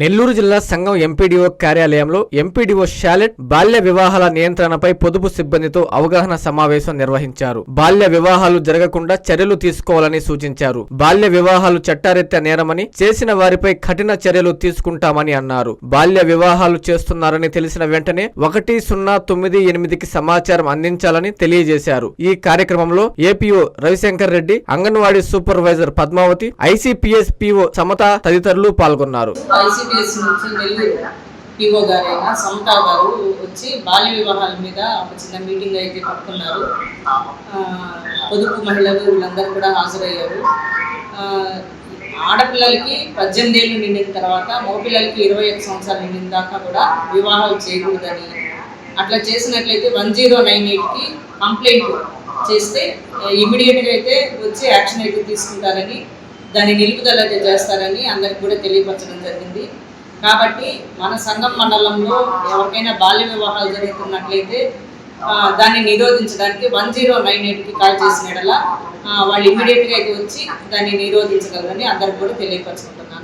నెల్లూరు జిల్లా సంఘం ఎంపీడీఓ కార్యాలయంలో ఎంపీడీఓ షాలెట్ బాల్య వివాహాల నియంత్రణపై పొదుపు సిబ్బందితో అవగాహన సమావేశం నిర్వహించారు. బాల్య వివాహాలు జరగకుండా చర్యలు తీసుకోవాలని సూచించారు. బాల్య వివాహాలు చట్టారీత్యా నేరమని చేసిన వారిపై కఠిన చర్యలు తీసుకుంటామని అన్నారు. బాల్య వివాహాలు చేస్తున్నారని తెలిసిన వెంటనే ఒకటి సున్నా తొమ్మిది ఎనిమిదికి సమాచారం అందించాలని తెలియజేశారు. ఈ కార్యక్రమంలో APO Ravishankar Reddy anganwadi supervisor Padmavathi ICPS PO Samatha తదితరులు పాల్గొన్నారు. ఐసీపీఎస్ నుంచి నెల్లూరు పిఓ గారైనా సమతా గారు వచ్చి బాల్య వివాహాల మీద ఒక చిన్న మీటింగ్ అయితే పట్టుకున్నారు. పొదుపు మహిళలు వీళ్ళందరూ కూడా హాజరయ్యారు. ఆడపిల్లలకి పద్దెనిమిది ఏళ్ళు నిండిన తర్వాత మగపిల్లలకి ఇరవై ఒక్క సంవత్సరాలు నిండిన దాకా కూడా వివాహాలు చేయకూడదని. అట్లా చేసినట్లయితే వన్ జీరో నైన్ ఎయిట్కి కంప్లైంట్ చేస్తే ఇమీడియట్గా అయితే వచ్చి యాక్షన్ అయితే తీసుకుంటారని దాన్ని నిలుపుదల చేస్తారని అందరికి కూడా తెలియపరచడం జరిగింది. కాబట్టి మన సంఘం మండలంలో ఎవరికైనా బాల్య వివాహాలు జరుగుతున్నట్లయితే దాన్ని నిరోధించడానికి వన్ జీరో నైన్ ఎయిట్కి కాల్ చేసిన యెడల, వాళ్ళు ఇమ్మీడియట్గా అయితే వచ్చి దాన్ని నిరోధించగలరని అందరికి కూడా తెలియపరచుకుంటున్నాను.